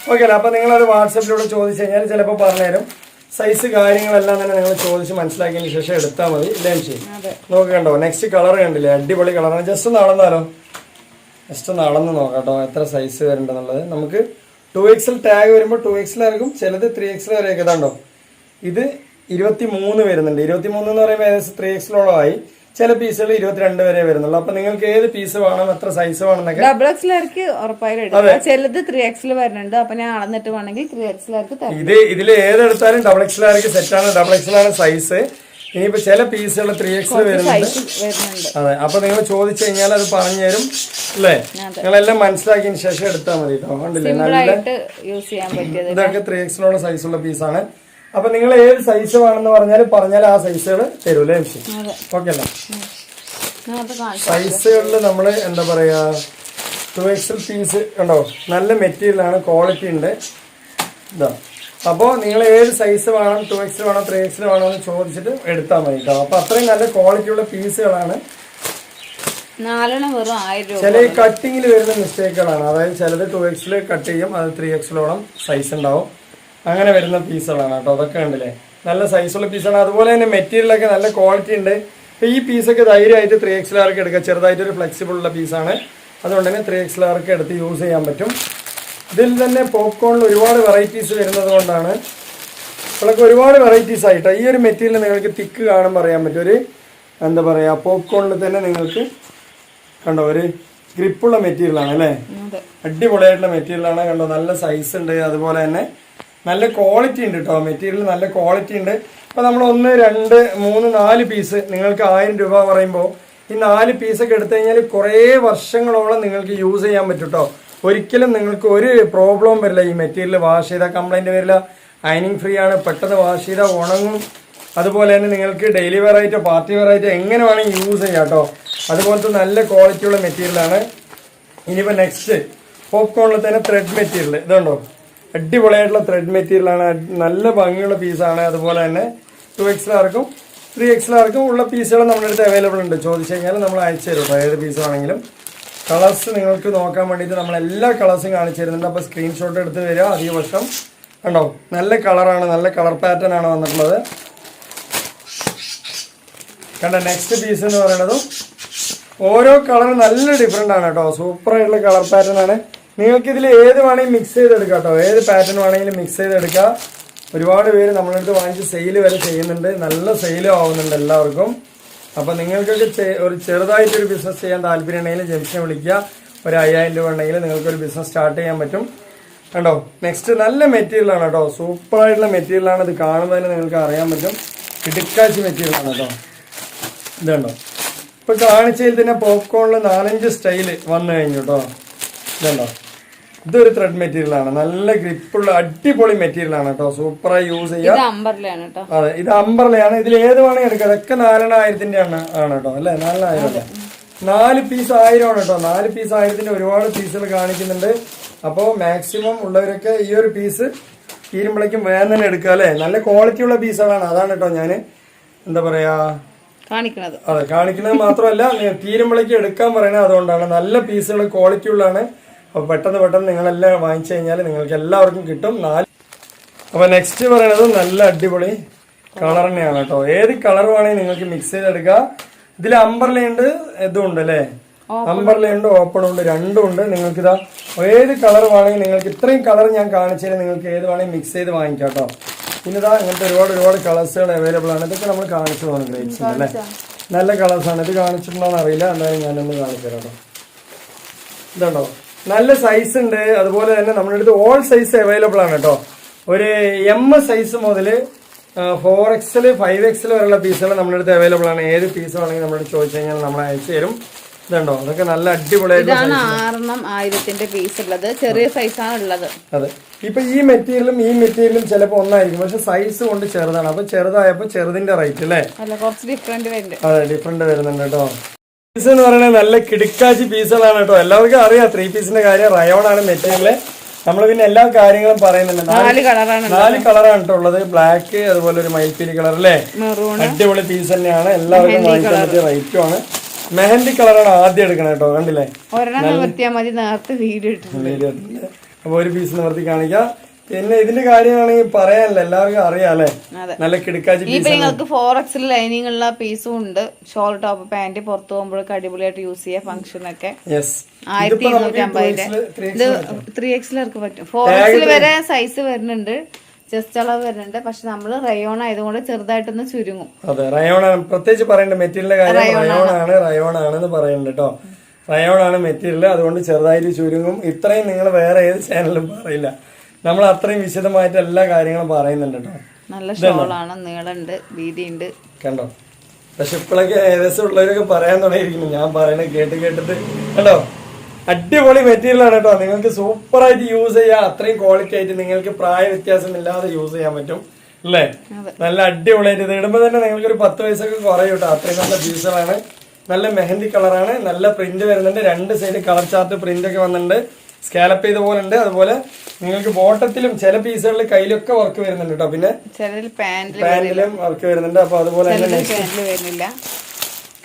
ഓക്കെ അല്ലേ അപ്പൊ നിങ്ങൾ അത് വാട്സപ്പിലൂടെ ചോദിച്ചു കഴിഞ്ഞാൽ ചിലപ്പോൾ പറഞ്ഞുതരും സൈസ് കാര്യങ്ങളെല്ലാം തന്നെ നിങ്ങൾ ചോദിച്ച് മനസ്സിലാക്കിയതിന് ശേഷം എടുത്താൽ മതി അല്ലേ എംസി നോക്ക് കണ്ടോ നെക്സ്റ്റ് കളർ കണ്ടില്ലേ അടിപൊളി കളറാണ് ജസ്റ്റ് ഒന്ന് അളന്നാലോ? ജസ്റ്റ് ഒന്ന് അളന്ന് നോക്കാം കേട്ടോ എത്ര സൈസ് വരുന്നുണ്ടെന്നുള്ളത് നമുക്ക് ടു എക്സൽ ടാഗ് വരുമ്പോൾ ടു എക്സൽ ആയിരിക്കും ചിലത് ത്രീ എക്സൽ വരെയൊക്കെ ഇതാണ്ടോ? ഇത് ഇരുപത്തി മൂന്ന് വരുന്നുണ്ട്. ഇരുപത്തി മൂന്ന് എന്ന് പറയുമ്പോൾ ഏകദേശം ത്രീ എക്സലോളം ആയി ചില പീസുകൾ ഇരുപത്തിരണ്ട് വരെ വരുന്നുള്ളൂ. അപ്പൊ നിങ്ങൾക്ക് ഏത് പീസ് വേണം എത്ര സൈസ് വേണമെന്നൊക്കെ ഡബിൾ എക്സിലേക്ക് ചിലത് ത്രീ എക്സിൽ വരുന്നുണ്ട്. അപ്പൊ ഞാൻ അളന്നിട്ട് വേണമെങ്കിൽ ത്രീ. എക്സിലേക്ക് ഇത് ഇതിൽ ഏതെടുത്താലും ഡബിൾ എക്സൽ ആർക്ക് സെറ്റ് ആണ്. ഡബിൾ എക്സൽ ആണ് സൈസ് ഇനിയിപ്പോ ചില പീസുകൾ ത്രീ എക്സ് വരുന്നുണ്ട്. അതെ. അപ്പൊ നിങ്ങൾ ചോദിച്ചു കഴിഞ്ഞാൽ അത് പറഞ്ഞു തരും. അല്ലേ? നിങ്ങൾ നിങ്ങളെല്ലാം മനസ്സിലാക്കിയതിന് ശേഷം എടുത്താൽ മതി കേട്ടോ. കണ്ടില്ലേ? നല്ല ഇതൊക്കെ ത്രീ എക്സിലുള്ള സൈസുള്ള പീസാണ്. അപ്പൊ നിങ്ങൾ ഏത് സൈസ് വേണമെന്ന് പറഞ്ഞാൽ പറഞ്ഞാൽ ആ സൈസുകൾ തരൂലേ ഓക്കെ അല്ല? സൈസുകളിൽ നമ്മൾ എന്താ പറയാ ടു എക്സൽ പീസ് ഉണ്ടോ? നല്ല മെറ്റീരിയലാണ് ക്വാളിറ്റി ഉണ്ട്. ഇതാ. അപ്പോൾ നിങ്ങൾ ഏത് സൈസ് വേണം ടു എക്സ് വേണോ ത്രീ എക്സ് വേണോ എന്ന് ചോദിച്ചിട്ട് എടുത്താൽ മതി കേട്ടോ അപ്പോൾ അത്രയും നല്ല ക്വാളിറ്റിയുള്ള പീസുകളാണ് ചില കട്ടിങ്ങിൽ വരുന്ന മിസ്റ്റേക്കുകളാണ് അതായത് ചിലത് ടു എക്സിൽ കട്ട് ചെയ്യും അത് ത്രീ എക്സിലോളം സൈസ് ഉണ്ടാവും. അങ്ങനെ വരുന്ന പീസുകളാണ് കേട്ടോ അതൊക്കെ ഉണ്ടല്ലേ നല്ല സൈസുള്ള പീസാണ്. അതുപോലെ തന്നെ മെറ്റീരിയലൊക്കെ നല്ല ക്വാളിറ്റി ഉണ്ട്. അപ്പോൾ ഈ പീസൊക്കെ ധൈര്യമായിട്ട് ത്രീ എക്സ് ലാർക്ക് എടുക്കുക ചെറുതായിട്ടൊരു ഫ്ലെക്സിബിൾ ഉള്ള പീസാണ് അതുകൊണ്ട് തന്നെ ത്രീ എക്സ് ലാർക്ക് എടുത്ത് യൂസ് ചെയ്യാൻ പറ്റും. ഇതിൽ തന്നെ പോപ്കോണിൽ ഒരുപാട് വെറൈറ്റീസ് വരുന്നത് കൊണ്ടാണ്. ഇപ്പോഴൊക്കെ ഒരുപാട് വെറൈറ്റീസ് ആയിട്ടോ. ഈ ഒരു മെറ്റീരിയൽ നിങ്ങൾക്ക് തിക്ക് കാണുമ്പോൾ അറിയാൻ പറ്റും. ഒരു എന്താ പറയുക പോപ്കോണിൽ തന്നെ നിങ്ങൾക്ക് കണ്ടോ ഒരു ഗ്രിപ്പുള്ള മെറ്റീരിയലാണ് അല്ലേ? അടിപൊളിയായിട്ടുള്ള മെറ്റീരിയലാണ് കണ്ടോ നല്ല സൈസ് ഉണ്ട്. അതുപോലെ തന്നെ നല്ല ക്വാളിറ്റി ഉണ്ട് കേട്ടോ മെറ്റീരിയൽ നല്ല ക്വാളിറ്റി ഉണ്ട്. അപ്പോൾ നമ്മൾ ഒന്ന് രണ്ട് മൂന്ന് നാല് പീസ് നിങ്ങൾക്ക് ആയിരം രൂപ പറയുമ്പോൾ ഈ നാല് പീസൊക്കെ എടുത്തു കഴിഞ്ഞാൽ കുറേ വർഷങ്ങളോളം നിങ്ങൾക്ക് യൂസ് ചെയ്യാൻ പറ്റും കേട്ടോ ഒരിക്കലും നിങ്ങൾക്ക് ഒരു പ്രോബ്ലം വരില്ല. ഈ മെറ്റീരിയൽ വാഷ് ചെയ്താൽ കംപ്ലൈന്റ് വരില്ല. അയനിങ് ഫ്രീ ആണ്. പെട്ടെന്ന് വാഷ് ചെയ്താൽ ഉണങ്ങും. അതുപോലെ തന്നെ നിങ്ങൾക്ക് ഡെയിലി വെറൈറ്റോ പാർട്ടി വെറൈറ്റോ എങ്ങനെ വേണമെങ്കിൽ യൂസ് ചെയ്യാം കേട്ടോ അതുപോലത്തെ നല്ല ക്വാളിറ്റിയുള്ള മെറ്റീരിയലാണ് ഇനിയിപ്പോൾ നെക്സ്റ്റ് പോപ്കോണിൽ തന്നെ ത്രെഡ് മെറ്റീരിയൽ ഇതുണ്ടോ? അടിപൊളിയായിട്ടുള്ള ത്രെഡ് മെറ്റീരിയലാണ് നല്ല ഭംഗിയുള്ള പീസാണ് അതുപോലെ തന്നെ ടു എക്സിലാർക്കും ത്രീ എക്സിലാർക്കും ഉള്ള പീസുകൾ നമ്മുടെ അടുത്ത് അവൈലബിൾ ഉണ്ട്. ചോദിച്ചു കഴിഞ്ഞാൽ നമ്മൾ അയച്ചു തരും. ഏത് പീസ് ആണെങ്കിലും കളേഴ്സ് നിങ്ങൾക്ക് നോക്കാൻ വേണ്ടിയിട്ട് നമ്മൾ എല്ലാ കളേഴ്സും കാണിച്ചു തരുന്നുണ്ട്. അപ്പോൾ സ്ക്രീൻഷോട്ട് എടുത്ത് വരിക അധിക വർഷം കണ്ടോ? നല്ല കളറാണ് നല്ല കളർ പാറ്റേൺ ആണ് വന്നിട്ടുള്ളത്. കണ്ട? നെക്സ്റ്റ് പീസ് എന്ന് പറയുന്നതും ഓരോ കളർ നല്ല ഡിഫറെന്റ് ആണ് കേട്ടോ. സൂപ്പർ ആയിട്ടുള്ള കളർ പാറ്റേൺ ആണ്. നിങ്ങൾക്ക് ഇതിൽ ഏത് വേണമെങ്കിലും മിക്സ് ചെയ്തെടുക്കാം കേട്ടോ. ഏത് പാറ്റേൺ വേണമെങ്കിലും മിക്സ് ചെയ്തെടുക്കാം. ഒരുപാട് പേര് നമ്മുടെ അടുത്ത് വാങ്ങിച്ച് സെയിൽ വരെ ചെയ്യുന്നുണ്ട്. നല്ല സെയിലും ആവുന്നുണ്ട് എല്ലാവർക്കും. അപ്പോൾ നിങ്ങൾക്കൊക്കെ ഒരു ചെറുതായിട്ടൊരു ബിസിനസ് ചെയ്യാൻ താല്പര്യം ഉണ്ടെങ്കിൽ ജംഷനെ വിളിക്കുക. ഒരു അയ്യായിരം രൂപ ഉണ്ടെങ്കിൽ നിങ്ങൾക്ക് ഒരു ബിസിനസ് സ്റ്റാർട്ട് ചെയ്യാൻ പറ്റും. കണ്ടോ? നെക്സ്റ്റ് നല്ല മെറ്റീരിയലാണ് കേട്ടോ. മെറ്റീരിയൽ ആണ് ഇത് കാണുന്നതിന് നിങ്ങൾക്ക് അറിയാൻ പറ്റും. ഇടുക്കാച്ചി മെറ്റീരിയലാണ് കേട്ടോ. ഇത് കണ്ടോ? ഇപ്പൊ കാണിച്ചതിൽ തന്നെ പോപ്കോണിൽ നാലഞ്ച് സ്റ്റൈൽ വന്നു കഴിഞ്ഞു കേട്ടോ. ഇതുണ്ടോ ഇതൊരു ത്രെഡ് മെറ്റീരിയൽ ആണ്. നല്ല ഗ്രിപ്പുള്ള അടിപൊളി മെറ്റീരിയൽ ആണ് കേട്ടോ സൂപ്പറായി യൂസ് ചെയ്യാം. അതെ ഇത് അമ്പർലയാണ് ഇതിൽ ഏത് വേണമെങ്കിൽ എടുക്കാം. ഇതൊക്കെ നാലെണ്ണായിരത്തിന്റെ ആണ് ആണ് കേട്ടോ അല്ലെ? നാലെണ്ണായിരം നാല് പീസ് ആയിരം ആണ് കേട്ടോ നാല് പീസ് ആയിരത്തിന്റെ ഒരുപാട് പീസുകൾ കാണിക്കുന്നുണ്ട്. അപ്പോ മാക്സിമം ഉള്ളവരൊക്കെ ഈ ഒരു പീസ് തീരുമ്പോഴേക്കും വേഗം തന്നെ എടുക്കുക അല്ലേ? നല്ല ക്വാളിറ്റി ഉള്ള പീസുകളാണ് അതാണ് കേട്ടോ ഞാൻ എന്താ പറയാ? കാണിക്കണത്. അതെ കാണിക്കുന്നത് മാത്രമല്ല തീരുമ്പോഴേക്കും എടുക്കാൻ പറയുന്നത് അതുകൊണ്ടാണ്. നല്ല പീസുകൾ ക്വാളിറ്റി ഉള്ളതാണ്. അപ്പോൾ പെട്ടെന്ന് പെട്ടെന്ന് നിങ്ങളെല്ലാം വാങ്ങിച്ചു കഴിഞ്ഞാൽ നിങ്ങൾക്ക് എല്ലാവർക്കും കിട്ടും. നാല് അപ്പോൾ നെക്സ്റ്റ് പറയണത് നല്ല അടിപൊളി കളർ തന്നെയാണ് കേട്ടോ. ഏത് കളർ വേണമെങ്കിൽ നിങ്ങൾക്ക് മിക്സ് ചെയ്തെടുക്കുക ഇതിൽ അമ്പർലയുണ്ട് ഇതും ഉണ്ട്. അല്ലേ അമ്പർലയുണ്ട് ഓപ്പൺ ഉണ്ട് രണ്ടും ഉണ്ട്. നിങ്ങൾക്ക് ഇതാ ഏത് കളർ വേണമെങ്കിൽ നിങ്ങൾക്ക് ഇത്രയും കളർ ഞാൻ കാണിച്ചാൽ നിങ്ങൾക്ക് ഏത് വേണമെങ്കിൽ മിക്സ് ചെയ്ത് വാങ്ങിക്കാം കേട്ടോ. പിന്നെ ഇതാ ഇങ്ങനത്തെ ഒരുപാട് ഒരുപാട് കളേഴ്സുകൾ അവൈലബിൾ ആണ്. ഇതൊക്കെ നമ്മൾ കാണിച്ചു പോകുന്നു ഗ്രേപ്സിന്റെ അല്ലേ? നല്ല കളേഴ്സാണ് ഇത് കാണിച്ചിട്ടുണ്ടോ എന്ന് അറിയില്ല. എന്തായാലും ഞാനൊന്ന് കാണിച്ചു തരാം കേട്ടോ. ഇതുണ്ടോ? നല്ല സൈസ് ഉണ്ട്. അതുപോലെ തന്നെ നമ്മുടെ അടുത്ത് ഓൾ സൈസ് അവൈലബിൾ ആണ് കേട്ടോ. ഒരു എം സൈസ് മുതൽ ഫോർ എക്സൽ ഫൈവ് എക്സൽ വരെയുള്ള പീസുകൾ നമ്മുടെ അടുത്ത് അവൈലബിൾ ആണ്. ഏത് പീസ് വേണമെങ്കിൽ നമ്മളോട് ചോദിച്ചു കഴിഞ്ഞാൽ നമ്മൾ അയച്ചു തരും. ഇതുണ്ടോ? അതൊക്കെ നല്ല അടിപൊളിയായിട്ട് ഇതാണ് ആറെണ്ണം ആയിരത്തിന്റെ പീസ് ഉള്ളത്. ചെറിയ സൈസാണ് ഉള്ളത്. അതെ. ഇപ്പൊ ഈ മെറ്റീരിയലും ഈ മെറ്റീരിയലും ചിലപ്പോൾ ഒന്നായിരിക്കും. പക്ഷെ സൈസ് കൊണ്ട് ചെറുതാണ്. അപ്പൊ ചെറുതായപ്പോ ചെറുതിന്റെ റേറ്റ് അല്ലേ കുറച്ച് ഡിഫറെന്റ് അതെ ഡിഫറെന്റ് വരുന്നുണ്ട് കേട്ടോ. പീസ് എന്ന് പറയുന്നത് നല്ല കിടുക്കാച്ചി പീസുകളാണ് കേട്ടോ. എല്ലാവർക്കും അറിയാം ത്രീ പീസിന്റെ കാര്യം. റയോൺ ആണ് മെറ്റീരിയൽ നമ്മൾ പിന്നെ എല്ലാ കാര്യങ്ങളും പറയുന്നുണ്ട്. നാല് കളറാണ് നാല് കളറാണ് കേട്ടോ ഉള്ളത്. ബ്ലാക്ക് അതുപോലെ ഒരു മയിൽപ്പീലി കളർ അല്ലേ? അടിപൊളി പീസ് തന്നെയാണ്. എല്ലാവർക്കും വാങ്ങിക്കാൻ പറ്റിയ റേറ്റും ആണ്. മെഹന്തി കളറാണ് ആദ്യം എടുക്കണം കേട്ടോ. കണ്ടില്ലേ? വീഡിയോ ഇട്ടിട്ടുണ്ട്. അപ്പൊ ഒരു പീസ് നിവർത്തി കാണിക്കാം. പിന്നെ ഇതിന്റെ കാര്യമാണെങ്കിൽ പറയാനല്ല എല്ലാവർക്കും അറിയാം അല്ലേ? നല്ല കിടക്കാച്ചി പീസ് നിങ്ങൾക്ക് ഫോർ എക്സിൽ ലൈനിങ് ഉള്ള പീസും ഉണ്ട്. ഷോൾ ടോപ്പ് പാന്റ് പുറത്തു പോകുമ്പോഴൊക്കെ അടിപൊളിയായിട്ട് യൂസ് ചെയ്യാം ഫംഗ്ഷൻ ഒക്കെ. യെസ് ആയിരത്തി ഇരുന്നൂറ്റി അമ്പതിന്റെ ഇത് ത്രീ എക്സിലർക്ക് പറ്റും. ഫോർ എക്സിൽ വരെ സൈസ് വരുന്നുണ്ട്. ചെസ്റ്റ് അളവ് വരുന്നുണ്ട്. പക്ഷെ നമ്മൾ റയോൺ ആയതുകൊണ്ട് ചെറുതായിട്ടൊന്ന് ചുരുങ്ങും. അതെ റയോൺ ആണ്. പ്രത്യേകിച്ച് പറയേണ്ട മെറ്റീരിയലിന്റെ കാര്യം റയോൺ ആണ്. റയോൺ ആണെന്ന് പറയുന്നുണ്ട് കേട്ടോ റയോൺ ആണ് മെറ്റീരിയൽ അതുകൊണ്ട് ചെറുതായിട്ട് ചുരുങ്ങും. ഇത്രയും നിങ്ങൾ വേറെ ഏത് ചാനലും പറയില്ല. നമ്മൾ അത്രയും വിശദമായിട്ട് എല്ലാ കാര്യങ്ങളും പറയുന്നുണ്ട് കേട്ടോ. നല്ല ഷോളാണ് നീളമുണ്ട് വീതിയുണ്ട്. കണ്ടോ? പക്ഷെ ഇപ്പോഴൊക്കെ ഏകദേശം ഉള്ളവരൊക്കെ പറയാൻ തുടങ്ങിയിരിക്കുന്നു. ഞാൻ പറയണത് കേട്ട് കേട്ടിട്ട് കണ്ടോ? അടിപൊളി മെറ്റീരിയൽ ആണ് കേട്ടോ. നിങ്ങൾക്ക് സൂപ്പർ ആയിട്ട് യൂസ് ചെയ്യാം. അത്രയും ക്വാളിറ്റി ആയിട്ട് നിങ്ങൾക്ക് പ്രായ വ്യത്യാസം ഇല്ലാതെ യൂസ് ചെയ്യാൻ പറ്റും. അല്ലേ? നല്ല അടിപൊളിയായിട്ട് ഇത് ഇടുമ്പോൾ തന്നെ നിങ്ങൾക്ക് ഒരു പത്ത് വയസ്സൊക്കെ കുറയും കേട്ടോ. അത്രയും നല്ല പീസുകളാണ് നല്ല മെഹന്തി കളറാണ് നല്ല പ്രിന്റ് വരുന്നുണ്ട്. രണ്ട് സൈഡ് കളർ ചാർട്ട് പ്രിന്റ് ഒക്കെ വന്നിട്ടുണ്ട്. സ്കാലപ്പ് ചെയ്ത പോലെ ഉണ്ട്. അതുപോലെ നിങ്ങൾക്ക് ബോട്ടത്തിലും ചില പീസുകളിൽ കയ്യിലൊക്കെ വർക്ക് വരുന്നുണ്ട് കേട്ടോ പിന്നെ പാന്റിലും വർക്ക് വരുന്നുണ്ട്. അപ്പൊ അതുപോലെ തന്നെ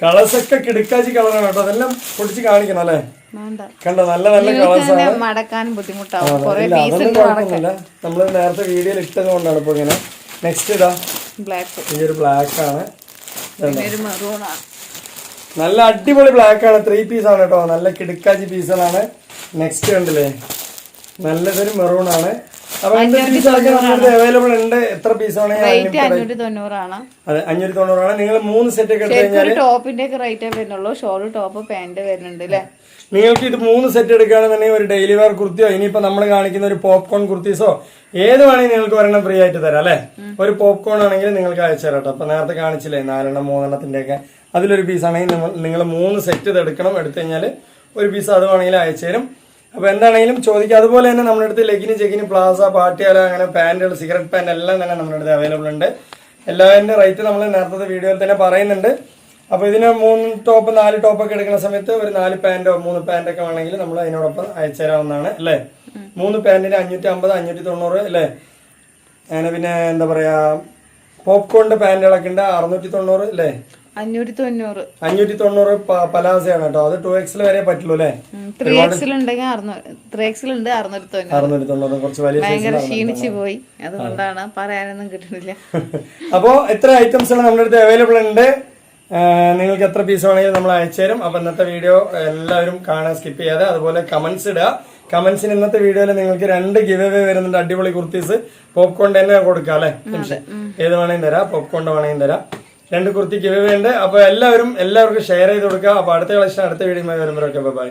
കളേഴ്സ് ഒക്കെ കിടുക്കാച്ചി കളറാണ് കേട്ടോ അതെല്ലാം പൊടിച്ച് കാണിക്കണം അല്ലേ? കണ്ടോ? നല്ല നല്ല കളേഴ്സാണ് കളേഴ്സ് അതൊന്നും നമ്മൾ നേരത്തെ വീഡിയോയിൽ ഇട്ടത് കൊണ്ടാണ് ഇപ്പൊ ഇങ്ങനെ. നെക്സ്റ്റ് ഇതാ. ബ്ലാക്ക് ഈ ഒരു ബ്ലാക്ക് ആണ്. നല്ല അടിപൊളി ബ്ലാക്ക് ആണ്. ത്രീ പീസ് ആണ് കേട്ടോ നല്ല കിടുക്കാച്ചി പീസുകളാണ് നെക്സ്റ്റ് കണ്ടില്ലേ? നല്ലതൊരു മെറൂൺ ആണ്. അവൈലബിൾ ഉണ്ട്. എത്ര പീസ് ആണ്? അതെ അഞ്ഞൂറ്റി തൊണ്ണൂറാണ് നിങ്ങൾ മൂന്ന് സെറ്റ് ഒക്കെ എടുത്തു കഴിഞ്ഞാൽ ടോപ്പിന്റെ ഒക്കെ റേറ്റേ വരുന്നുള്ളൂ. ഷോൾ ടോപ്പ് പാന്റ് വരുന്നുണ്ട് അല്ലേ? നിങ്ങൾക്ക് ഇത് മൂന്ന് സെറ്റ് എടുക്കുകയാണെന്നുണ്ടെങ്കിൽ ഒരു ഡെയിലി വെയർ കുർത്തിയോ ഇനിയിപ്പോ നമ്മൾ കാണിക്കുന്ന ഒരു പോപ്കോൺ കുർത്തീസോ ഏത് വേണമെങ്കിൽ നിങ്ങൾക്ക് ഒരെണ്ണം ഫ്രീ ആയിട്ട് തരാം അല്ലെ? ഒരു പോപ്കോൺ ആണെങ്കിൽ നിങ്ങൾക്ക് അയച്ചു തരാം കേട്ടോ. അപ്പൊ നേരത്തെ കാണിച്ചില്ലേ നാലെണ്ണം മൂന്നെണ്ണത്തിന്റെ ഒക്കെ അതിലൊരു പീസ് ആണെങ്കിൽ നിങ്ങൾ മൂന്ന് സെറ്റ് ഇത് എടുക്കണം. എടുത്തു കഴിഞ്ഞാൽ ഒരു പീസ് അത് വേണമെങ്കിൽ അയച്ചു തരും. അപ്പൊ എന്താണെങ്കിലും ചോദിക്കുക അതുപോലെ തന്നെ നമ്മുടെ അടുത്ത് ലെഗിന് ചെഗിന് പ്ലാസ പാട്ടിയാല അങ്ങനെ പാന്റുകൾ സിഗരറ്റ് പാൻ എല്ലാം തന്നെ നമ്മുടെ അടുത്ത് അവൈലബിൾ ഉണ്ട്. എല്ലാവരുടെ റേറ്റ് നമ്മൾ നേരത്തെ വീഡിയോയിൽ തന്നെ പറയുന്നുണ്ട്. അപ്പൊ ഇതിന് മൂന്ന് ടോപ്പ് നാല് ടോപ്പ് ഒക്കെ എടുക്കുന്ന സമയത്ത് ഒരു നാല് പാന്റോ മൂന്ന് പാന്റ് ഒക്കെ വേണമെങ്കിൽ നമ്മൾ അതിനോടൊപ്പം അയച്ചു തരാവുന്നതാണ് അല്ലേ? മൂന്ന് പാന്റിന് അഞ്ഞൂറ്റി അമ്പത് അഞ്ഞൂറ്റി തൊണ്ണൂറ് അല്ലേ? അങ്ങനെ പിന്നെ എന്താ പറയാ പോപ്കോണിന്റെ പാന്റുകളൊക്കെ ഉണ്ട് അറുന്നൂറ്റി തൊണ്ണൂറ് അല്ലേ? അഞ്ഞൂറ്റി തൊണ്ണൂറ് അഞ്ഞൂറ്റി തൊണ്ണൂറ് പലാസയാണ് കേട്ടോ. അത് ടു എക്സിൽ വരെ പറ്റുള്ളൂ അല്ലേ? ത്രീ എക്സിൽ ഉണ്ടെങ്കിൽ ത്രീ എക്സിൽ ഉണ്ട് അറുന്നൂറ്റി തൊണ്ണൂറ് അറുന്നൂറ്റി തൊണ്ണൂറ് കുറച്ച് വലിയ ഭയങ്കര ക്ഷീണിച്ചു പോയി അതുകൊണ്ടാണ് പറയാനൊന്നും കിട്ടുന്നില്ല. അപ്പോൾ ഐറ്റംസ് ആണ് നമ്മുടെ അടുത്ത് അവൈലബിൾ ഉണ്ട്? നിങ്ങൾക്ക് എത്ര പീസ് വേണമെങ്കിലും നമ്മൾ അയച്ചു തരും. അപ്പൊ ഇന്നത്തെ വീഡിയോ എല്ലാവരും കാണാൻ സ്കിപ്പ് ചെയ്യാതെ. അതുപോലെ കമന്റ്സ് ഇടുക. കമന്റ്സിന് ഇന്നത്തെ വീഡിയോയിൽ നിങ്ങൾക്ക് രണ്ട് ഗിവ് അവേ വരുന്നുണ്ട്. അടിപൊളി കുർത്തീസ്. പോപ്കോൺ തന്നെ കൊടുക്കാം അല്ലെ? ഏത് വേണമെങ്കിലും തരാം. പോപ്കോൺ വേണമെങ്കിലും തരാം. രണ്ട് കുർത്തി കിവ് ഉണ്ട് അപ്പൊ എല്ലാവരും എല്ലാവർക്കും ഷെയർ ചെയ്ത് കൊടുക്കുക. അപ്പൊ അടുത്ത കളക്ഷൻ അടുത്ത വീഡിയോ വരുമ്പോഴൊക്കെ ബൈ